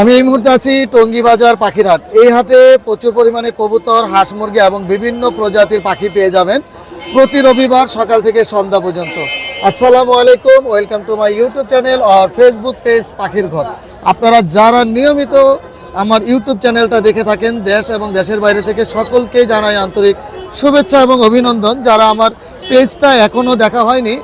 আমি এই মুহূর্তে আছি টঙ্গী বাজার পাখির হাট এই হাটে প্রচুর পরিমাণে কবুতর, হাঁস মুরগি এবং বিভিন্ন প্রজাতির পাখি পেয়ে যাবেন প্রতি রবিবার সকাল থেকে সন্ধ্যা পর্যন্ত। আসসালামু আলাইকুম, welcome to my YouTube channel R Facebook page পাখির ঘর। আপনারা যারা নিয়মিত আমার ইউটিউব চ্যানেলটা দেখে থাকেন, দেশ এবং দেশের বাইরে থেকে সকলকে জানাই আন্তরিক শুভেচ্ছা এবং অভিনন্দন। যারা আমার পেজটা এখনও দেখা হয়নি।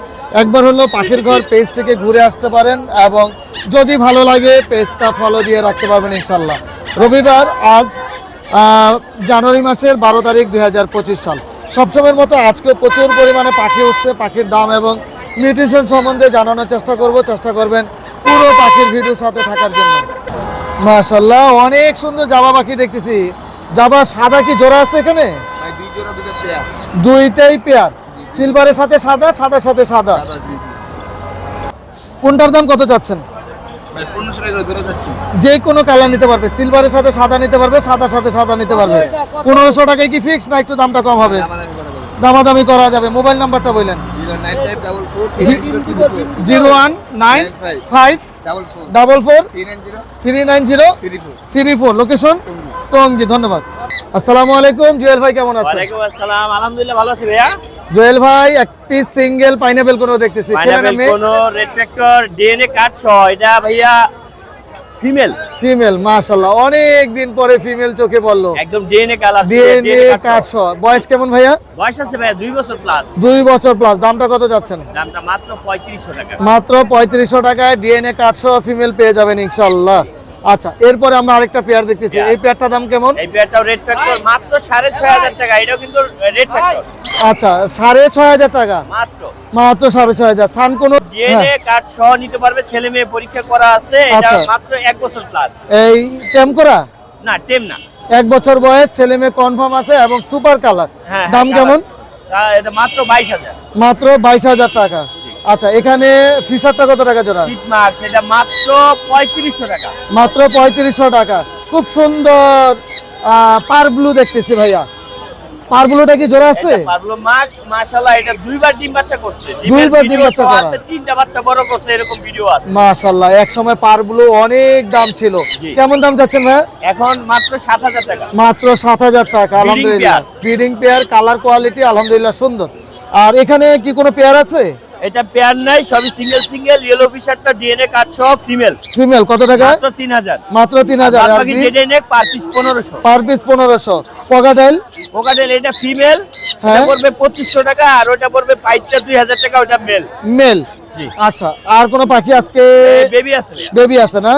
একবার হলো পাখির ঘর পেজ থেকে ঘুরে আসতে পারেন এবং যদি ভালো লাগে পেজটা ফলো দিয়ে রাখতে পারবেন ইনশাল্লাহ রবিবার আজ জানুয়ারি মাসের বারো তারিখ দু হাজার পঁচিশ সাল। সবসময়ের মতো আজকে প্রচুর পরিমাণে পাখি উঠছে পাখির দাম এবং নিউট্রিশন সম্বন্ধে জানানোর চেষ্টা করব। চেষ্টা করবেন পুরো পাখির ভিডিওর সাথে থাকার জন্য। মাশাল্লাহ অনেক সুন্দর জাবা পাখি দেখতেছি। জাবা সাদা কি জোড়া আছে এখানে? দুইটাই পেয়ার সিলভারের সাথে সাদা সাদার সাথে সাদা। কোনটার দাম কত চাচ্ছেন? ভাই পনেরোশো টাকা করে ধরে যাচ্ছি। যে কোনো কালার নিতে পারবে সিলভারের সাথে সাদা নিতে পারবে সাদার সাথে সাদা নিতে পারবে। পনেরোশো টাকায় কি ফিক্স না একটু দামটা কম হবে? দামাদামি করে যাবে। মোবাইল নাম্বারটা বললেন। Zero one nine five double four. Three nine zero. Three four. Location? Tongi. ধন্যবাদ। আসসালামু আলাইকুম। জুয়েল ভাই কেমন আছেন? আলহামদুলিল্লাহ ভালো আছি ভাইয়া। জুয়েল ভাই এক পিস সিঙ্গেল পাইনাপেল কোনো দেখতেছি। পাইনাপেল কোন রেড ফ্যাক্টর ডিএনএ সহ এটা ভাইয়া ফিমেল। ফিমেল মাশাল্লাহ অনেক দিন পরে ফিমেল চোখে পড়ল। একদম ডিএনএ কালার ডিএনএ সহ। বয়স কেমন ভাইয়া? বয়স আছে ভাইয়া দুই বছর প্লাস দুই বছর প্লাস দামটা কত যাচ্ছেন? দামটা মাত্র পঁয়ত্রিশশো টাকা। মাত্র পঁয়ত্রিশশো টাকায় ডিএনএ সহ ফিমেল পেয়ে যাবেন ইনশাল্লাহ আচ্ছা এরপরে আমরা আরেকটা পেয়ার দেখতেছি। এই পেয়ারটার দাম কেমন? এই পেয়ারটাও রেড ফ্যাক্টর মাত্র সাড়ে ছয় হাজার টাকা। এটাও কিন্তু রেড ফ্যাক্টর আচ্ছা সাড়ে ছয় হাজার টাকা? মাত্র। মাত্র সাড়ে ছয় হাজার। সান কোনো ডিএনএ কার্ড সহ নিতে পারবে ছেলে মেয়ে পরীক্ষা করা আছে। এটা আচ্ছা। মাত্র এক বছর প্লাস এই টেম করা? না টেম না। এক বছর বয়স ছেলে মেয়ে কনফার্ম আছে এবং সুপার কালার হ্যাঁ দাম হ্যাঁ, কেমন? এটা মাত্র বাইশ হাজার। মাত্র বাইশ হাজার টাকা। আচ্ছা এখানে ফিশারটা কত টাকা জোড়া? এটা মাত্র পঁয়ত্রিশশো টাকা। মাত্র পঁয়ত্রিশশো টাকা। খুব সুন্দর পার ব্লু দেখতেছি ভাইয়া। পার ব্লুটা কি জোড়া আছে? এটা পারল মাছ মাশাআল্লাহ এটা দুইবার ডিম বাচ্চা করছে। দুইবার ডিম বাচ্চা করা। তিনটা বাচ্চা বড় করছে এরকম ভিডিও আছে। মাশাল্লাহ এক সময় পার ব্লু অনেক দাম ছিল। কেমন দাম ভাইয়া? এখন মাত্র সাত হাজার টাকা। মাত্র সাত হাজার টাকা আলহামদুলিল্লাহ। ব্রিডিং পেয়ার কালার কোয়ালিটি আলহামদুলিল্লাহ সুন্দর। আর এখানে কি কোনো পেয়ার আছে? এটা পেয়ার নাই সবই সিঙ্গেল সিঙ্গেল ইয়েলো ফিশারটা ডিএনএ কাট সহ ফিমেল ফিমেল কত টাকা? মাত্র তিন হাজার। মাত্র তিন হাজার আর বাকি যেটা নেক পার পিস পনেরোশো। পার পিস পনেরোশো। পকাটাইল ওকাটেল এটা ফিমেল। এটা পড়বে পঁচিশশো টাকা আর ওটা পড়বে পাইটটা দুই হাজার টাকা ওটা মেল মেল জি। আচ্ছা আর কোন পাখি আজকে? বেবি আছে। বেবি আছে না?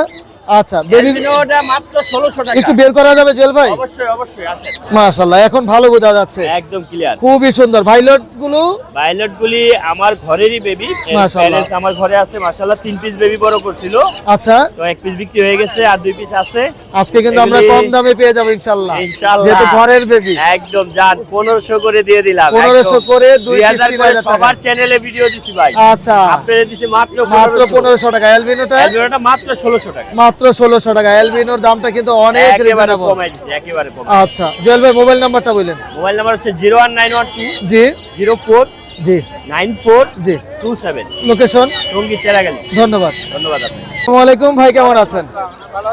আচ্ছা বেবি ওটা মাত্র ষোলোশো টাকা। একটু বের করা যাবে জুয়েল ভাই? অবশ্যই অবশ্যই আছে মাশাল্লাহ এখন ভালো বোঝা যাচ্ছে। একদম ক্লিয়ার খুবই সুন্দর। ভাইলটগুলো পাইলট গুলি আমার ঘরেরই বেবি মাশাআল্লাহ। আমার ঘরে আছে মাশাআল্লাহ তিন পিস বেবি বড় করছিল। আচ্ছা। তো এক পিস বিক্রি হয়ে গেছে আর দুই পিস আছে। আজকে কিন্তু আমরা কম দামে পেয়ে যাব ইনশাল্লাহ ইনশাআল্লাহ। যেহেতু ঘরের বেবি একদম যান পনেরোশো করে দিয়ে দিলাম পনেরোশো একদম। করে দুই দুই পিস হাজার তিন করে সবার চ্যানেলে ভিডিও দিচ্ছি ভাই। আচ্ছা। আপনারা মাত্র মাত্র পনেরোশো। পনেরোশো টাকা। অ্যালবিনোটা ভিডিওটা মাত্র ষোলোশো টাকা। মাত্র ষোলোশো টাকা। অ্যালবিনোর দামটা কিন্তু অনেক রিজনেবল আচ্ছা জুয়েল ভাই মোবাইল নাম্বারটা বললেন। মোবাইল নাম্বার হচ্ছে zero one nine one two জি। জিরো ফোর জি। নাইন ফোর জি। Two seven. লোকেশন ধন্যবাদ। ধন্যবাদ আপনাকে। আসসালামু আলাইকুম ভাই কেমন আছেন? ভালো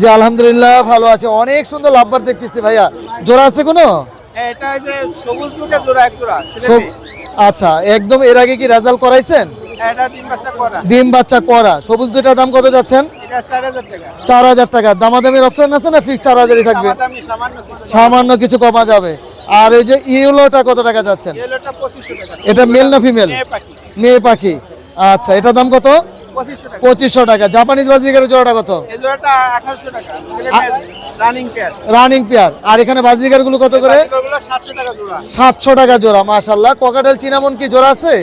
জি আলহামদুলিল্লাহ ভালো আছে। অনেক সুন্দর লাভবার দেখতেছি ভাইয়া। জোড়া আছে কোনো? এটা যে সবুজ দুটো জোড়া এক জোড়া সব- আচ্ছা একদম এর আগে কি রেজাল্ট করাইছেন? ডিম বাচ্চা করা। সবুজ দুইটার দাম কত যাচ্ছেন? চার হাজার টাকা। দামাদামির অপশন আছে না ফিক্স চার হাজারই থাকবে? সামান্য কিছু কমা যাবে। আর এই যে ইউলোটা কত টাকা যাচ্ছেন? এটা মেল না ফিমেল মেয়ে পাখি। আচ্ছা এটার দাম কত? পঁচিশশো টাকা। পঁচিশশো টাকা। জাপানিজ বাজিকারের জোড়াটা কত? রানিং পেয়ার রানিং পেয়ার আর এখানে বাজিকারগুলো কত করে? এগুলো সাতশো টাকা জোড়া। সাতশো টাকা জোড়া মাশাল্লাহ ককাটেল চিনামন কি জোড়া আছে?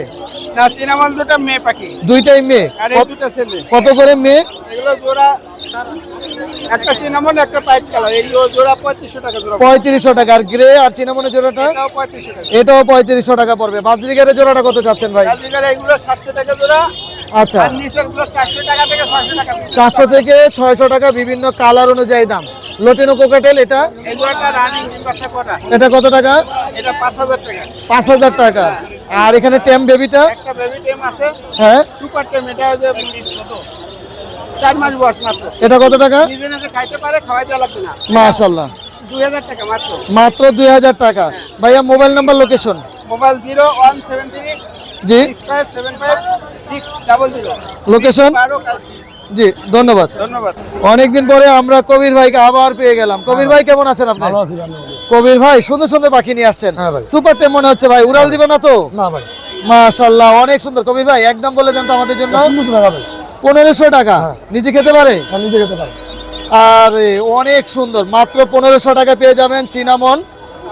না সিনেমাল দুটো মেয়ে পাখি। দুইটাই মেয়ে। আর এই দুটো ছেলে। কত করে মেয়ে? এগুলো জোড়া একটা সিনেমন একটা পাইপ কালার এই জোড়া পঁয়ত্রিশশো টাকা জোড়া পঁয়ত্রিশশো টাকা। আর গ্রে আর জোড়াটা? এটাও পঁয়ত্রিশশো টাকা। এটাও পঁয়ত্রিশশো টাকা পড়বে। জোড়াটা কত চাচ্ছেন ভাই? রাজনীকার এগুলো সাতশো টাকা জোড়া। আচ্ছা। আর টাকা থেকে ছয়শো টাকা। পিস। চারশো থেকে ছয়শো টাকা বিভিন্ন কালার অনুযায়ী দাম। লোটেনো কোকাটেল এটা? এটা কত টাকা? এটা পাঁচ হাজার টাকা। পাঁচ হাজার টাকা। আর এখানে টেম বেবিটা? একটা বেবি টেম আছে। হ্যাঁ। সুপার টেম এটা যে কত চার মাস বয়স মাত্র। এটা কত টাকা? নিজে নিজে খাইতে পারে খাওয়াই দেওয়া লাগবে না। মাশাল্লাহ দুই হাজার টাকা মাত্র। মাত্র দুই হাজার টাকা। ভাইয়া mobile number location mobile zero one seven three জি। Six five seven five six double zero. Location বারো কাশি। জি ধন্যবাদ। ধন্যবাদ। অনেকদিন পরে আমরা কবির ভাইকে আবার পেয়ে গেলাম। কবির ভাই কেমন আছেন আপনি? কবির ভাই সুন্দর সুন্দর পাখি নিয়ে আসছেন। হ্যাঁ। সুপার টেম মনে হচ্ছে ভাই উড়াল দিবে না তো? না ভাই। মাশাল্লাহ অনেক সুন্দর। কবির ভাই একদম বলে দেন তো আমাদের জন্য। পনেরোশো টাকা। হ্যাঁ। নিজে খেতে পারে? নিজে খেতে পারি। আর অনেক সুন্দর। মাত্র পনেরোশো টাকা পেয়ে যাবেন চিনামন।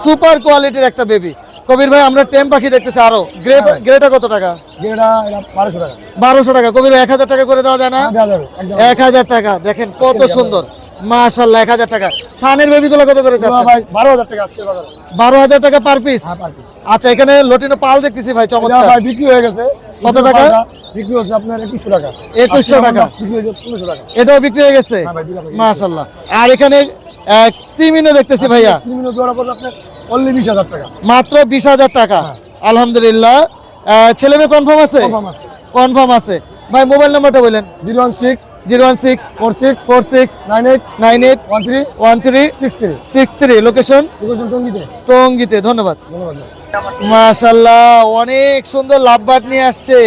সুপার কোয়ালিটির একটা বেবি কবির ভাই আমরা টেম পাখি দেখতেছি আরও। হ্যাঁ। গ্রেটা কত টাকা? বারোশো টাকা। কবির ভাই এক হাজার টাকা করে দেওয়া যায় না? হ্যাঁ, দেওয়া যাবে একদম। এক হাজার টাকা। দেখেন কত সুন্দর। এক হাজার টাকা। সানের বেবি গুলো কত করে যাচ্ছে ভাই বারো হাজার টাকা আজকে বাজারে। টাকা পার পিস হ্যাঁ পার পিস আচ্ছা এখানে লটিনো পাল দেখতেছি ভাই চমৎকার। ভাই বিক্রি হয়ে গেছে। কত টাকা? বিক্রি হচ্ছে আপনার একুশশো টাকা। 2100 টাকা। বিক্রি হয়েছে পনেরোশো টাকা। এটাও বিক্রি হয়ে গেছে? হ্যাঁ মাশাল্লাহ আর এখানে ক্রিমিনো দেখতেছি ভাইয়া। তিন জোড়া পড়বে আপনার? অনলি বিশ হাজার টাকা। মাত্র বিশ হাজার টাকা। আলহামদুলিল্লাহ। ছেলে মেয়ে কনফার্ম আছে? কনফার্ম আছে। কনফার্ম আছে। ভাই মোবাইল নাম্বারটা বলেন। Zero one six zero one six four six four six nine eight nine eight one three one three six three six three. Location location সঙ্গীতে টঙ্গিতে। ধন্যবাদ। ধন্যবাদ। মাশাল্লাহ অনেক সুন্দর লাভবাট নিয়ে আসছে।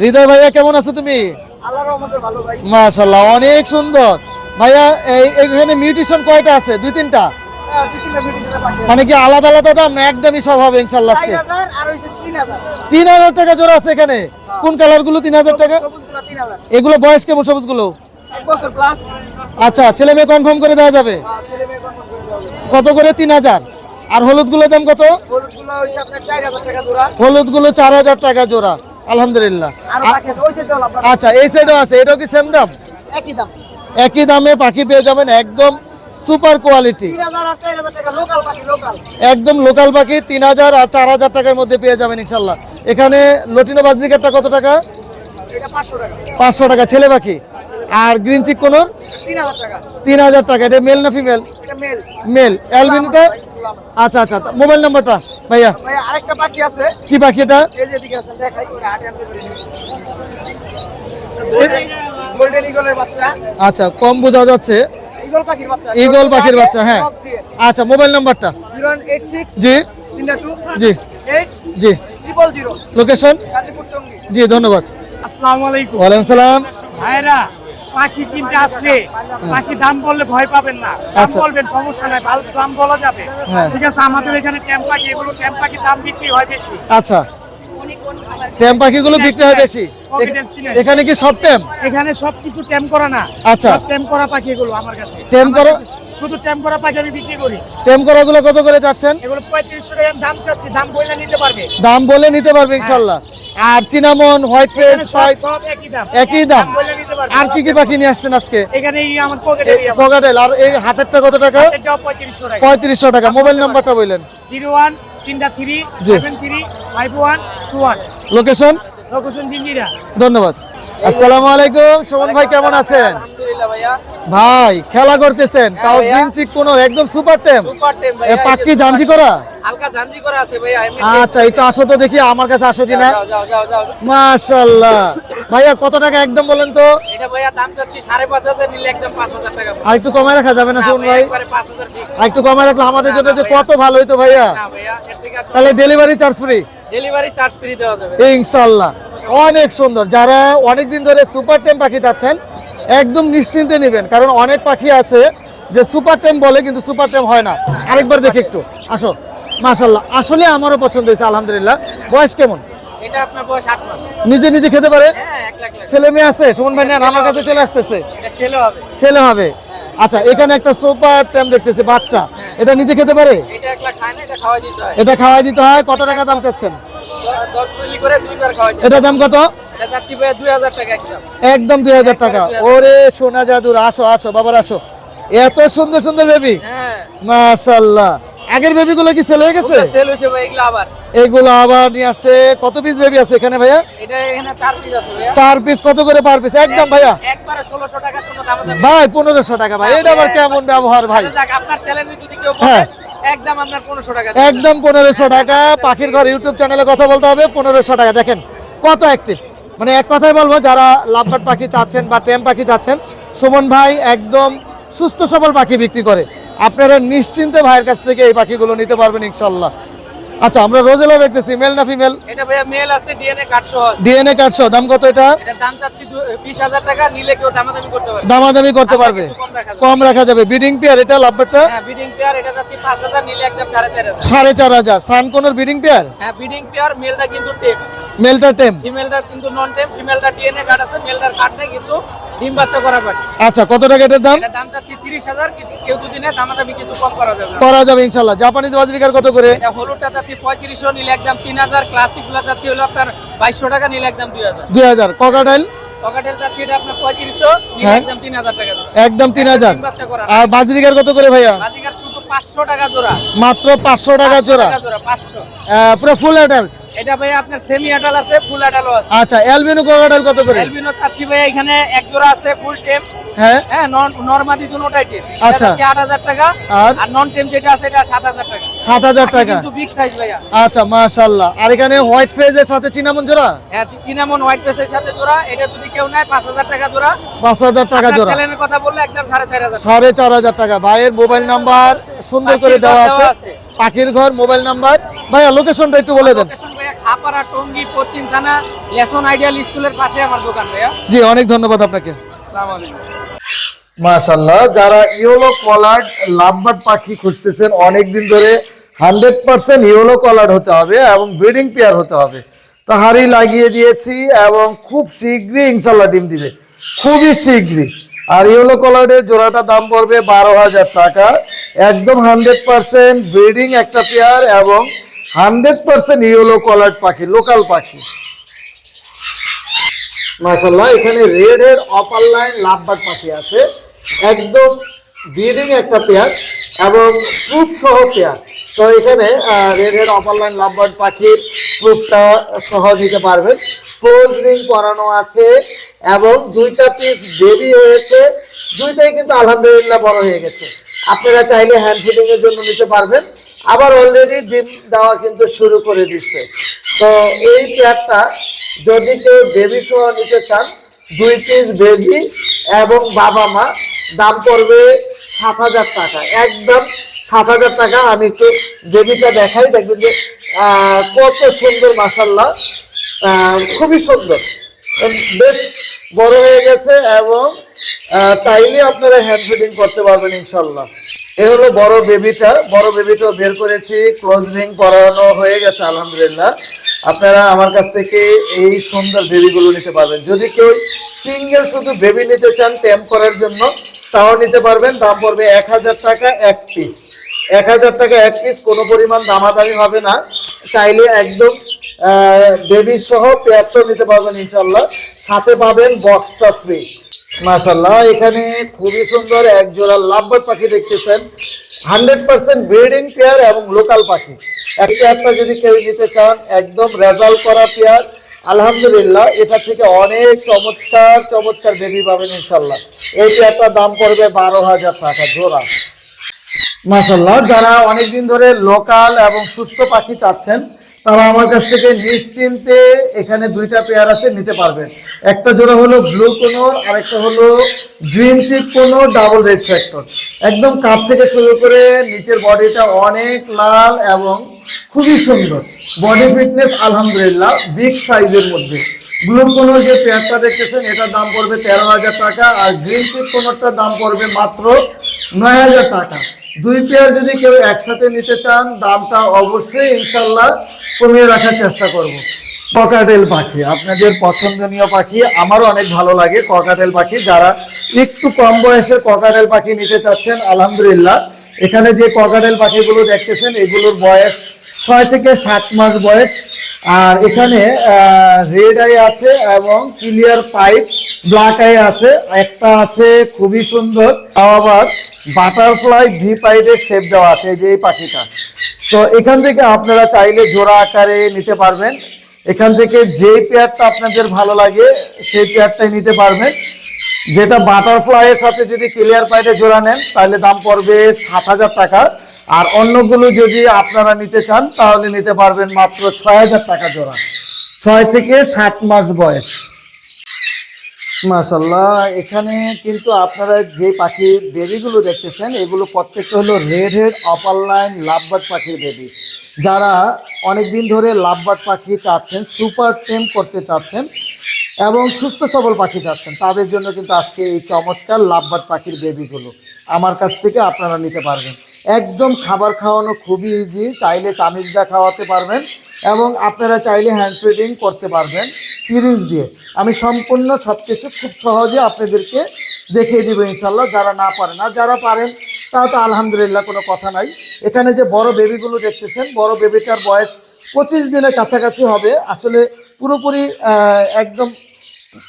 হৃদয় ভাইয়া কেমন আছো তুমি? আল্লাহর রহমতে ভালো ভাই। মাশাল্লাহ অনেক সুন্দর। ভাইয়া এই এখানে মিউটেশন কয়টা আছে? দুই তিনটা? হ্যাঁ, মানে কি আলাদা আলাদা দাম একদমই সব হবে ইনশাল্লাহ তিন হাজার। টাকা জোড়া আছে এখানে। কোন কালারগুলো তিন হাজার টাকা? এগুলো বয়স কেমন সবুজগুলো এক বছর প্লাস আচ্ছা ছেলে মেয়ে কনফার্ম করে দেওয়া যাবে। কনফার্ম করে দেওয়া হবে কত করে? তিন হাজার। আর হলুদগুলো দাম কত? হলুদগুলো চার হাজার টাকা জোড়া। হলুদগুলো চার হাজার টাকা জোড়া। আলহামদুলিল্লাহ। আচ্ছা এই সাইডও আছে। এটাও কি সেম দাম? একই দাম। একই দামে পাখি পেয়ে যাবেন একদম সুপার কোয়ালিটি। একদম লোকাল পাখি তিন হাজার আর চার হাজার টাকার মধ্যে পেয়ে যাবেন ইনশাল্লাহ। এখানে লটিনো বাজরিকারটা কত টাকা? পাঁচশো টাকা। ছেলে পাখি। আর গ্রিন চিক কোনো? তিন হাজার টাকা। এটা মেল না ফিমেল মেল অ্যালবিনটা আচ্ছা আচ্ছা মোবাইল নাম্বারটা ভাইয়া? ভাই আরেকটা পাখি আছে। কি পাখি আচ্ছা কম বোঝা যাচ্ছে। ইগল পাখির বাচ্চা। ঈগল পাখির বাচ্চা হ্যাঁ। আচ্ছা মোবাইল নাম্বারটা জি। জি। জি। লোকেশন জি ধন্যবাদ। আসসালামু আলাইকুম। ওয়ালাইকুম সালাম। ভাইরা পাখি কিনতে আসলে পাখি দাম বললে ভয় পাবেন না। দাম আচ্ছা। বলবেন সমস্যা নাই ভালো দাম বলা যাবে। হ্যাঁ। ঠিক আছে আমাদের এখানে ট্যাম্প পাখি এগুলো ট্যাম্প পাখি দাম বিক্রি হয় বেশি। আচ্ছা। ট্যাম পাখিগুলো বিক্রি হয় বেশি। এখানে কি সব ট্যাম? এখানে সবকিছু ট্যাম্প করা না। আচ্ছা। সব ট্যাম্প করা পাখি এগুলো আমার কাছে। আমার করা- শুধু ট্যাম্প করা পাখি আমি বিক্রি করি। ট্যাম করাগুলো কত করে যাচ্ছেন? এগুলো পঁয়ত্রিশশো টাকা দাম চাচ্ছি। দাম বইলে নিতে পারবে। দাম বলে নিতে পারবে ইনশাল্লাহ। আর চিনামন হোয়াইট ফেস এখানে সব- সব একই দাম। একই দাম। আর কি কি পাখি নিয়ে আসছেন আজকে? এখানে এই আমার পকেটে পকেটেল আর এই হাতেরটা কত টাকা? এটাও পঁয়ত্রিশশো টাকা। পঁয়ত্রিশশো টাকা। মোবাইল নাম্বারটা বললেন। জিরো ওয়ান তিনটা three. Seven three five one two one location location Jinjira. ধন্যবাদ। আসসালামু আলাইকুম। সুমন ভাই কেমন আছেন? ভাই খেলা করতেছেন তাও ভাইয়া। গ্রিন চিক কোন একদম সুপার টেম সুপার টেম এ পাক্কি জানজি করা? আচ্ছা একটু আসো তো দেখি আমার কাছে আসো কিনা। যাও যাও মাশাল্লাহ। ভাইয়া কত টাকা একদম বলেন তো? আর একটু কমায় রাখা যাবে না না ভাইয়া, ভাই। ঠিক। আর একটু কমায় রাখলে আমাদের জন্য যে কত ভালো হইতো ভাইয়া। না ভাইয়া তাহলে delivery charge free delivery charge free দেওয়া যাবে ইনশাল্লাহ। অনেক সুন্দর। যারা অনেক দিন ধরে সুপার টেম পাখি চাচ্ছেন একদম নিশ্চিন্তে নেবেন কারণ অনেক পাখি আছে যে সুপার টেম বলে কিন্তু সুপার টেম হয় না। আরেকবার দেখি একটু। আসো মাশাল্লাহ আসলে আমারও পছন্দ হয়েছে আলহামদুলিল্লাহ। বয়স কেমন? নিজে নিজে খেতে পারে? হ্যাঁ ছেলে মেয়ে আছে? সুমন ভাই আমার কাছে চলে আসতেছে। ছেলে হবে। আচ্ছা এখানে একটা সুপার টেম দেখতেছি বাচ্চা। এটা নিজে খেতে পারে? এটা খাওয়াই দিতে হয়। কত টাকা দাম চাচ্ছেন? দ- দশ মিলি করে দুইবার খাওয়া যায়। এটা দাম কত? একদম দুই হাজার টাকা। ওরে সোনা জাদুর আসো আসো বাবার আসো। এত সুন্দর সুন্দর বেবি হ্যাঁ। মাশাল্লাহ আগের বেবি গুলো কি সেল হয়ে গেছে? সেল হয়েছে ভাই এগুলো আবার। এগুলো আবার নিয়ে আসছে। কত পিস বেবি আছে এখানে ভাইয়া? এটা এখানে চার পিস আছে ভাইয়া। চার পিস কত করে পার পিস একদম ভাইয়া। একবারে ষোলোশো টাকা কোনো দাম দাম ভাই পনেরোশো টাকা ভাই। এটা আবার কেমন ব্যবহার ভাই? আপনার চ্যানেলে যদি কেউ হ্যাঁ। বলে একদম আপনার পনেরোশো টাকা একদম 1500 টাকা। পাখির ঘর ইউটিউব চ্যানেলে কথা বলতে হবে, পনেরোশো টাকা। দেখেন, কত একটি। মানে এক কথাই বলব, যারা লাভবাট পাখি চাচ্ছেন বা টেম পাখি চাচ্ছেন, সুমন ভাই একদম সুস্থ সবল পাখি বিক্রি করে। আপনারা নিশ্চিন্তে ভাইয়ের কাছ থেকে এই পাখিগুলো নিতে পারবেন ইনশাল্লাহ। আচ্ছা আমরা রোজেলা দেখতেছি মেল না ফিমেল এটা ভাইয়া মেল আছে ডিএনএ কার্ড সহ। ডিএনএ কার্ডশো দাম কত এটা? এটা দাম চাচ্ছি বিশ হাজার টাকা নিলে কেউ দামাদামি করতে পারে দামাদামি করতে পারবে? কম রাখা যাবে। বিডিং পেয়ার এটা হ্যাঁ বিডিং পেয়ার এটা পাঁচ হাজার নিলে একদম সাড়ে চার হাজার। সাড়ে চার হাজার। সানকোনের বিডিং পেয়ার হ্যাঁ বিডিং পেয়ার মেলটা কিন্তু টেপ মেলটা টেম ফিমেলটা কিন্তু নন টেপ ফিমেলটা ডিএনএ কার্ড আছে মেলটার কার্ড নেই কিন্তু ডিম বাচ্চা আচ্ছা কত টাকা এটার দাম? এটা দাম চাচ্ছি তিরিশ হাজার কিছু কেউ যদি নেয় দামাদামি কিছু কম করা যাবে। করা যাবে ইনশাল্লাহ জাপানিজ বাজরিকার কত করে? এটা হলুদটা যাচ্ছি পঁয়ত্রিশশো নিলে একদম তিন হাজার ক্লাসিকগুলো যাচ্ছি হলো আপনার বাইশশো টাকা নিলে একদম দুই হাজার। দুই হাজার। ককাটাইল পকেটের যাচ্ছি এটা আপনার পঁয়ত্রিশশো হ্যাঁ। একদম তিন হাজার টাকা একদম তিন হাজার। ডিম বাচ্চা করা। আর বাজরিকার কত করে ভাইয়া? শুধু পাঁচশো টাকা জোড়া। মাত্র পাঁচশো টাকা জোড়া। পাঁচশো। পুরো ফুল অ্যাডাল্ট এটা ভাই আপনার সেমি আটাল আছে ফুল আটালও আছে। আচ্ছা অ্যালবিনো কত করে? চাচ্ছি ভাই এখানে এক জোড়া আছে ফুল টেম হ্যাঁ। হ্যাঁ নর্মাদি দুটোটাই টেম আচ্ছা। আট হাজার টাকা। আর? নন টেম যেটা আছে এটা সাত হাজার টাকা। সাত হাজার বাকি টাকা। কিন্তু বিগ সাইজ ভাইয়া। আচ্ছা মাশাল্লাহ আর এখানে হোয়াইট ফেজের সাথে চিনামন জোড়া? হ্যাঁ চিনামন হোয়াইট পেসের সাথে জোড়া। এটা যদি কেউ নেয় পাঁচ হাজার টাকা জোড়া। পাঁচ হাজার টাকা আপনার জোড়া। চ্যানেলের কথা বললে একদম সাড়ে চার হাজার সাড়ে চার হাজার টাকা। ভাইয়ের মোবাইল নাম্বার সুন্দর করে দেওয়া আছে। পাখির ঘর মোবাইল নাম্বার ভাইয়া লোকেশনটা একটু বলে দেন। খাপাড়া টঙ্গী পশ্চিম থানা লেসন আইডিয়াল স্কুলের পাশে আমার দোকান ভাইয়া। জি অনেক ধন্যবাদ আপনাকে। আসসালামু আলাইকুম। মাশাল্লাহ যারা ইয়েলো কলার্ড লাভবার্ড পাখি খুঁজতেছেন অনেক দিন ধরে হান্ড্রেড পার্সেন্ট ইয়েলো কলার্ড হতে হবে এবং ব্রিডিং পেয়ার হতে হবে। তো হাড়ি লাগিয়ে দিয়েছি এবং খুব শীঘ্রই ইনশাল্লাহ ডিম দিবে। খুবই শীঘ্রই। আর ইয়েলো কলার্ডের জোড়াটা দাম পড়বে বারো হাজার টাকা। একদম হান্ড্রেড পার্সেন্ট ব্রিডিং একটা পেয়ার এবং হান্ড্রেড পার্সেন্ট ইয়েলো কলার্ড পাখি লোকাল পাখি। মাশাল্লাহ এখানে রেড এর অপার লাইন লাভবার পাখি আছে। একদম ব্রিডিং একটা পেয়ার এবং প্রুফ সহ পেয়ার। তো এখানে রেড এর অপার লাইন লাভবার পাখির প্রুফটা সহ দিতে পারবেন। ক্লোজ রিং করানো আছে এবং দুইটা পিস বেবি হয়েছে। দুইটাই কিন্তু আলহামদুলিল্লাহ বড় হয়ে গেছে। আপনারা চাইলে হ্যান্ড ফিডিং এর জন্য নিতে পারবেন। আবার অলরেডি ডিম দেওয়া কিন্তু শুরু করে দিচ্ছে। তো এই পেয়ারটা যদি কেউ বেবি সহ নিতে চান, দুই পিস বেবি এবং বাবা মা, দাম পড়বে সাত হাজার টাকা। একদম সাত হাজার টাকা। আমি একটু বেবিটা দেখাই, দেখবেন যে কত সুন্দর মাসাল্লাহ খুবই সুন্দর। বেশ বড় হয়ে গেছে এবং চাইলে আপনারা হ্যান্ড ফিডিং করতে পারবেন ইনশাল্লাহ এ হলো বড় বেবিটা বড় বেবিটাও বের করেছি ক্লোজ রিং করানো হয়ে গেছে, আলহামদুলিল্লাহ। আপনারা আমার কাছ থেকে এই সুন্দর বেবিগুলো নিতে পারবেন। যদি কেউ সিঙ্গেল শুধু বেবি নিতে চান টেম করার জন্য, তাও নিতে পারবেন। দাম পড়বে এক হাজার টাকা এক পিস এক হাজার টাকা এক পিস কোনো পরিমাণ দামাদামি হবে না। চাইলে একদম বেবি সহ পেয়ারটাও নিতে পারবেন ইনশাল্লাহ সাথে পাবেন বক্সটা ফ্রি মাশাল্লাহ এখানে খুবই সুন্দর এক জোড়া লাভবার্ড পাখি দেখতেছেন। হান্ড্রেড পার্সেন্ট ব্রিডিং পেয়ার এবং লোকাল পাখি। এক পেয়ারটা যদি কেউ নিতে চান, একদম রেজাল্ট করা পেয়ার। আলহামদুলিল্লাহ, এটা থেকে অনেক চমৎকার চমৎকার বেবি পাবেন ইনশাল্লাহ এই পেয়ারটার দাম পড়বে বারো হাজার টাকা জোড়া। মাশাল্লাহ যারা অনেকদিন ধরে লোকাল এবং সুস্থ পাখি চাচ্ছেন তারা আমার কাছ থেকে নিশ্চিন্তে এখানে দুইটা পেয়ার আছে, নিতে পারবেন। একটা জোড়া হলো ব্লু কোনোর আর একটা হলো গ্রিন চিক কোনো ডাবল রেড ফ্যাক্টর একদম কাপ থেকে শুরু করে নিচের বডিটা অনেক লাল এবং খুবই সুন্দর। বডি ফিটনেস আলহামদুলিল্লাহ বিগ সাইজের মধ্যে। ব্লু কোনোর যে পেয়ারটা দেখতেছেন, এটার দাম পড়বে তেরো হাজার টাকা, আর গ্রিন চিক কোনোরটার দাম পড়বে মাত্র নয় হাজার টাকা। দুই পেয়ার যদি কেউ একসাথে নিতে চান, দামটা অবশ্যই ইনশাল্লাহ কমিয়ে রাখার চেষ্টা করব। ককাটেল পাখি, আপনাদের পছন্দনীয় পাখি, আমারও অনেক ভালো লাগে ককাটেল পাখি। যারা একটু কম বয়সের ককাটেল পাখি নিতে চাচ্ছেন, আলহামদুলিল্লাহ। এখানে যে ককাটেল পাখিগুলো দেখতেছেন, এগুলোর বয়স ছয় থেকে সাত মাস বয়স। আর এখানে রেড আই আছে এবং ক্লিয়ার পাইপ ব্ল্যাক আই আছে, একটা আছে খুবই সুন্দর, তাও আবার বাটারফ্লাই ভি পাইপের শেপ দেওয়া আছে যে এই পাখিটা। তো এখান থেকে আপনারা চাইলে জোড়া আকারে নিতে পারবেন। এখান থেকে যেই পেয়ারটা আপনাদের ভালো লাগে, সেই পেয়ারটাই নিতে পারবেন। যেটা বাটারফ্লাই এর সাথে যদি ক্লিয়ার পাইটে জোড়া নেন, তাহলে দাম পড়বে সাত হাজার টাকা। আর অন্যগুলো যদি আপনারা নিতে চান, তাহলে নিতে পারবেন মাত্র ছয় হাজার টাকা জোড়া। ছয় থেকে সাত মাস বয়স। মাশাল্লাহ এখানে কিন্তু আপনারা যে পাখি বেবিগুলো দেখতেছেন, এগুলো প্রত্যেকটা হলো red head opaline lovebird পাখির বেবি যারা অনেক দিন ধরে লাভবার্ড পাখি চাচ্ছেন সুপার টেম করতে চাচ্ছেন এবং সুস্থ সবল পাখি চাচ্ছেন, তাদের জন্য কিন্তু আজকে এই চমৎকার লাভবার্ড পাখির বেবিগুলো আমার কাছ থেকে আপনারা নিতে পারবেন। একদম খাবার খাওয়ানো খুবই ইজি চাইলে চামিজদা খাওয়াতে পারবেন এবং আপনারা চাইলে হ্যান্ড ফিডিং করতে পারবেন সিরিজ দিয়ে। আমি সম্পূর্ণ সব কিছু খুব সহজে আপনাদেরকে দেখিয়ে দিব ইনশাল্লাহ যারা না পারেন আর যারা পারেন তাও তো আলহামদুলিল্লাহ কোনো কথা নাই। এখানে যে বড় বেবিগুলো দেখতেছেন, বড় বেবিটার বয়স পঁচিশ দিনের কাছাকাছি হবে। আসলে পুরোপুরি একদম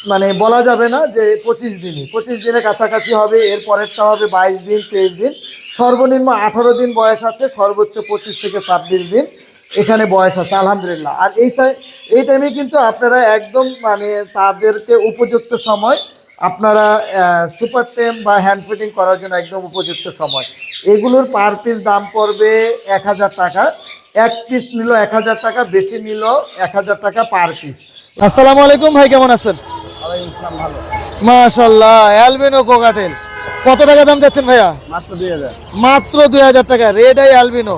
মানে বলা যাবে না যে পঁচিশ দিনই। পঁচিশ দিনের কাছাকাছি হবে এর পরেরটা হবে বাইশ দিন, তেইশ দিন। সর্বনিম্ন আঠারো দিন বয়স আছে সর্বোচ্চ পঁচিশ থেকে ছাব্বিশ দিন এখানে বয়স আছে আলহামদুলিল্লাহ। আর এই এই টাইমে কিন্তু আপনারা একদম মানে তাদেরকে উপযুক্ত সময় আপনারা সুপার টেম বা হ্যান্ড ফিটিং করার জন্য একদম উপযুক্ত সময়। এগুলোর পার পিস দাম পড়বে এক হাজার টাকা। এক পিস নিল এক হাজার টাকা বেশি নিল এক হাজার টাকা পার পিস আসসালামু আলাইকুম ভাই কেমন আছেন? মাশাল্লাহ অ্যালবিনো কোকাটেল কত টাকা দাম যাচ্ছেন ভাইয়া? মাত্র দুই হাজার। টাকা রেড আই আলবিনো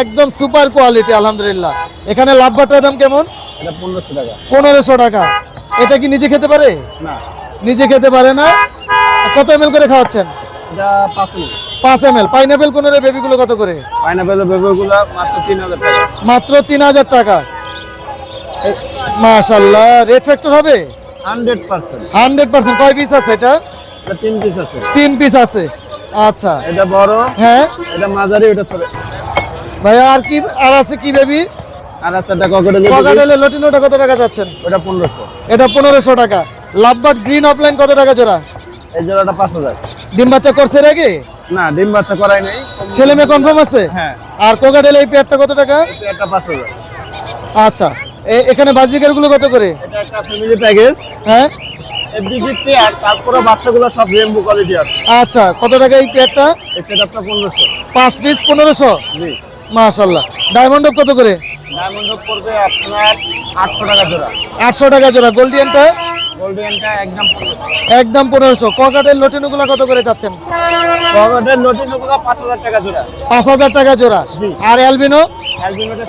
একদম সুপার কোয়ালিটি আলহামদুলিল্লাহ। এখানে লাভবাটার দাম কেমন? পনেরোশো টাকা। এটা কি নিজে খেতে পারে? নিজে খেতে পারে না। কত এম করে খাওয়াচ্ছেন? পাঁচ এম এল পাইনাপেল কোনের বেবিগুলো কত করে? মাত্র তিন হাজার টাকা। মাশাল্লাহ রেড ফ্যাক্টর হবে? Hundred percent. কয় পিস আছে এটা এটা? তিন পিস আছে। তিন পিস আছে। আচ্ছা। এটা বড় হ্যাঁ। এটা মাঝারি এটা ছোট। ভাইয়া আর কি আর আছে কি বেবি আর আছে একটা ককেটেল ককাটেলের লটিনোটা কত টাকা যাচ্ছেন? ওটা পনেরোশো। এটা পনেরোশো টাকা। লাভবার্ড গ্রিন অফলাইন কত টাকা জোড়া? এই জোড়াটা পাঁচ হাজার। ডিম বাচ্চা করছে আগে না ডিম বাচ্চা করাই নাই। ছেলে মেয়ে কনফার্ম আছে? হ্যাঁ। আর কোকাটেল এই পেয়ারটা কত টাকা? এটা একটা পাঁচ হাজার। আচ্ছা। এ- এখানে বাজিকারগুলো কত করে? এটা একটা ফ্যামিলি প্যাকেজ হ্যাঁ। তারপরে বাচ্চাগুলো সব রেমবো কোয়ালিটি আছে। আচ্ছা কত টাকা এই পেয়ারটা এই সেটআপটা পনেরোশো। পাঁচ পিস পনেরোশো? জি। ডায়মন্ড কত করে? ডায়মন্ড পড়বে আপনার আটশো টাকা জোড়া। টাকা জোড়া। গোল্ডিয়ানটা একদম লটিনোগুলো কত করে যাচ্ছেন টাকা জোড়া। টাকা আর অ্যালবিনো অ্যালবিনোটা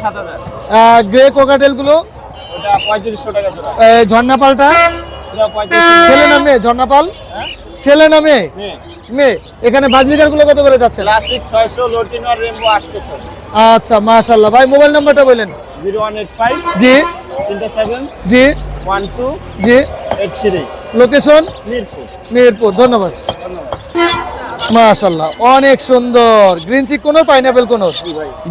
গ্রে কোকাটেলগুলো ওটা পঁয়ত্রিশশো টাকা জোড়া। ঝর্ণা পালটা ছেলে না মেয়ে? ঝর্ণা পাল হ্যাঁ? ছেলে না মেয়ে? মেয়ে। এখানে বাজরিকারগুলো কত করে আটশোশো। আচ্ছা মাশাল্লাহ ভাই মোবাইল নাম্বারটা ফাইভ জি। জি। জি। লোকেশন? মিরপুর। ধন্যবাদ। মাশাল্লাহ অনেক সুন্দর। গ্রিন চিক কোন পাইনাপেল কোন?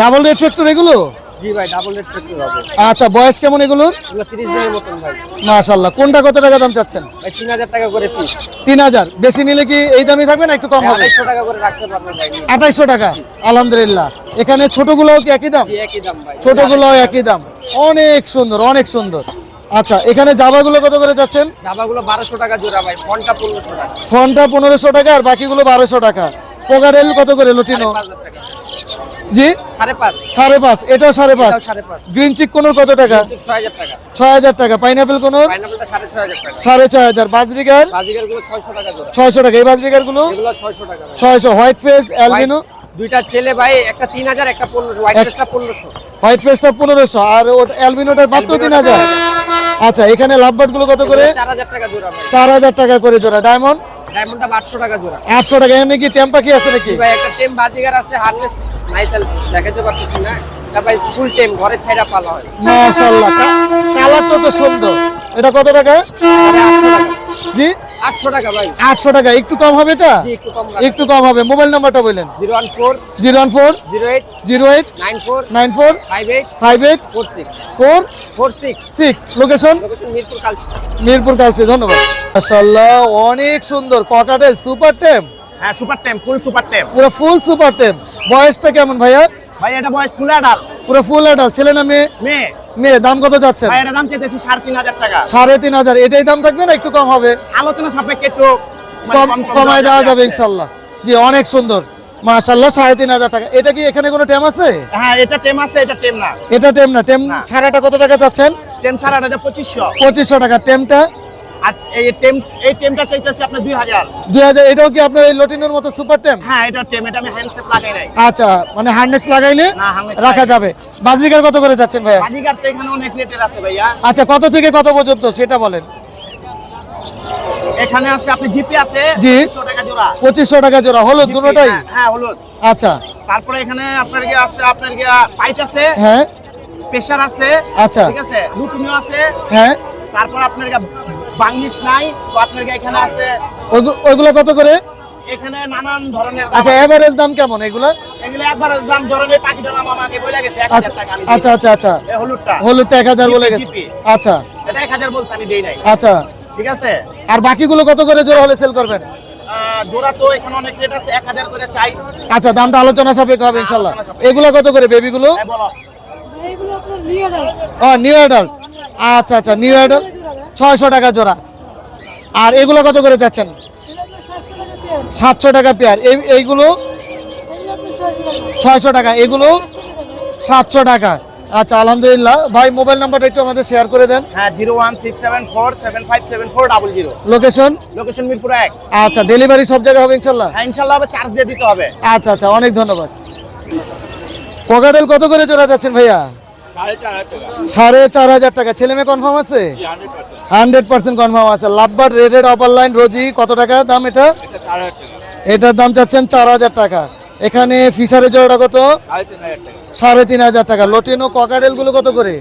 ডাবল রেড ফ্যাক্টর এগুলো জি ভাই ডাবল রেট করতে হবে আচ্ছা বয়স কেমন এগুলোর? এগুলো তিরিশ দিনের মতন ভাই। মাশাল্লাহ কোনটা কত টাকা দাম চাচ্ছেন? ভাই তিন হাজার টাকা করে পিস তিন হাজার। বেশি নিলে কি এই দামই থাকবে না একটু কম হবে? আড়াইশো টাকা করে রাখতে পারবেন ভাই। আঠাইশো টাকা। আলহামদুলিল্লাহ। এখানে ছোটগুলোও কি একই দাম? জি, একই দাম ভাই। ছোটগুলো একই দাম। অনেক সুন্দর অনেক সুন্দর। আচ্ছা এখানে জামাগুলো কত করে যাচ্ছেন ডাবাগুলো বারোশো টাকা জোড়া ভাই ফোনটা পনেরোশো টাকা। ফোনটা পনেরোশো টাকা আর বাকিগুলো বারোশো টাকা। পোকারেল কত করে লটিনো? জি? সাড়ে পাঁচ। এটাও সাড়ে পাঁচ? গ্রিন চিক কোনোর কত টাকা? ছয় হাজার টাকা। পাইনাপেল কোনোর সাড়ে ছয় হাজারগুলো ছয়শো টাকা এই বাজরিকারগুলো ছয়শো হোয়াইট ফেস অ্যালবিনো? দুইটা ছেলে ভাই একটা তিন হাজার একটা পনেরোশো। হোয়াইট এক- পনেরোশো। হোয়াইট ফেসটা পনেরোশো। আর ওটা অ্যালবিনোটা মাত্র তিন হাজার। আচ্ছা এখানে লাভবার্ডগুলো কত করে? চার হাজার টাকা জোড়া চার হাজার টাকা করে জোড়া। ডায়মন্ড? ডায়মন্ডটা আটশো টাকা জোড়া। আটশো টাকা এখানে কি টেম্পা কি আছে নাকি? ভাই একটা টেম বাজিগার আছে হার্নেস নাই তাহলে দেখাতে পারতেছি না। এটা ফুল টেম ঘরে ছাইরা পালা হয়। কালারটা তো সুন্দর। এটা কত টাকা? জি? আটশো টাকা ভাই। আটশো টাকা। একটু কম হবে এটা? জি একটু কম একটু কম হবে। মোবাইল নাম্বারটা four nine four five eight five eight four six. Four four six. Six. Location location Mirpur Kalchi. Mirpur Kalshi ধন্যবাদ। মাশাল্লাহ অনেক সুন্দর। ককাটেল সুপার টেম? হ্যাঁ সুপার টেম ফুল সুপার টেম। পুরো ফুল সুপার টেম। বয়সটা কেমন ভাইয়া? ভাই এটা বয়স ফুল আডাল পুরো ফুল অ্যাডাল ছেলে না মেয়ে? মেয়ে। মেয়ে দাম কত যাচ্ছেন ভাই এটা দাম চেয়েছি সাড়ে তিন হাজার টাকা। সাড়ে তিন হাজার এটাই দাম থাকবে না একটু কম হবে? আলোচনা সাপেক্ষে একটু মানে কম কম কম কমায় দেওয়া যাবে ইনশাল্লাহ। জি অনেক সুন্দর। মাশাল্লাহ সাড়ে তিন হাজার টাকা। এটা কি এখানে কোনো টেম আছে? হ্যাঁ এটা টেম আছে এটা টেম না। এটা টেম না। টেম ছাড়াটা কত টাকা চাচ্ছেন? টেম ছাড়া এটা পঁচিশশো। পঁচিশশো টাকা। টেমটা আর এই টেম এই টেমটা চাইতেছে আপনার দুই হাজার। দুই হাজার এটাও কি আপনার এই লটিনের মতো সুপার টেম? হ্যাঁ এটা টেম এটা আমি হ্যান্ডসেট লাগাই নাই। আচ্ছা মানে হান্ডেক্স লাগাইলে রাখা যাবে। বাজরিকার কত করে যাচ্ছেন ভাইয়া? বাজিগার তো এখানে অনেক রেটের আছে ভাইয়া। আচ্ছা কত থেকে কত পর্যন্ত সেটা বলেন। এখানে আছে আপনি জিপি আছে জি। 200 টাকা জোড়া। পঁচিশশো টাকা জোড়া হলুদ দুটোটাই? হ্যাঁ, হ্যাঁ হলুদ। আচ্ছা। তারপরে এখানে আপনার গিয়ে আছে আপনার গিয়ে পাইট আছে হ্যাঁ। প্রেসার আছে আচ্ছা। ঠিক আছে লুটিনিও আছে। হ্যাঁ। তারপর আপনার বাংলিশ নাই তো আপনার এখানে আছে ওইগুলো কত করে? এখানে নানান ধরনের আচ্ছা। এভারেজ দাম কেমন এগুলো? এগুলো একবার দাম ধরনের পাখিটার দাম আমাকে বলে গেছে এক আচ্ছা টাকা আচ্ছা আচ্ছা আচ্ছা। হলুদটা। হলুদটা বলে গেছে। আচ্ছা। এটা এক হাজার আমি দেই নাই। আচ্ছা। ঠিক আছে? আর বাকিগুলো কত করে জোড়া হলে সেল করবেন? জোড়া তো এখানে অনেক রেট আছে এক হাজার করে চাই। আচ্ছা দামটা আলোচনা সাপেক্ষ হবে ইনশাল্লাহ। এগুলো কত করে বেবিগুলো বলো। ও নিউ অ্যাডাল্ট আচ্ছা আচ্ছা নিউ অ্যাডাল্ট ছয়শো টাকা জোড়া। আর এগুলো কত করে যাচ্ছেন সাতশো টাকা পেয়ার। এই এইগুলো ছয়শো টাকা এগুলো সাতশো টাকা। আচ্ছা আলহামদুলিল্লাহ। ভাই মোবাইল নাম্বারটা একটু আমাদের শেয়ার করে দেন। হ্যাঁ zero one six seven four seven five seven four double zero. Location location Mirpur এক। আচ্ছা ডেলিভারি সব জায়গায় হবে ইনশাল্লাহ? হ্যাঁ ইনশাল্লাহ আবার চার্জ দিয়ে দিতে হবে। আচ্ছা আচ্ছা অনেক ধন্যবাদ। পকাটেল কত করে জোড়া যাচ্ছেন ভাইয়া? সাড়ে চার হাজার টাকা। ছেলে মেয়ে কনফার্ম আছে? হান্ড্রেড পার্সেন্ট কনফার্ম আছে। লাভবার রেডেড অপার লাইন রোজি কত টাকা দাম এটা? এটার দাম চাচ্ছেন চার হাজার টাকা। এখানে ফিশারের জোড়াটা কত? সাড়ে তিন হাজার টাকা। লটিনো ককাটেলগুলো কত করে?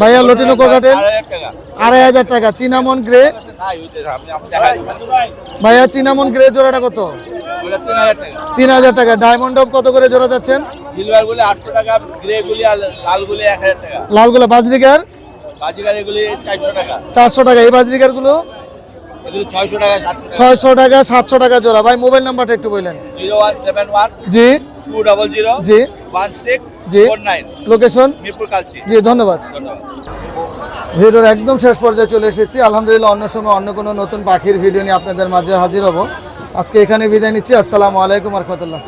ভাইয়া লটিনো ককাটেল? আড়াই হাজার টাকা। Cinnamon grey? ভাইয়া চিনামন গ্রে জোড়াটা কত? তিন হাজার টাকা। ডায়মন্ড অফ কত করে জোড়া যাচ্ছেন লালগুলো বাজরিকার চারশো টাকা। এই বাজরিকারগুলো ছয়শো টাকা সাতশো টাকা। জোড়া। ভাই মোবাইল নাম্বারটা একটু বললেন। জি। জি। জি। লোকেশন? জি ধন্যবাদ। ভিডিওর একদম শেষ পর্যায়ে চলে এসেছি। আলহামদুলিল্লাহ অন্য সময় অন্য কোনো নতুন পাখির ভিডিও নিয়ে আপনাদের মাঝে হাজির হব। আজকে এখানে বিদায় নিচ্ছি। আসসালামু আলাইকুম রহমতুল্লাহ।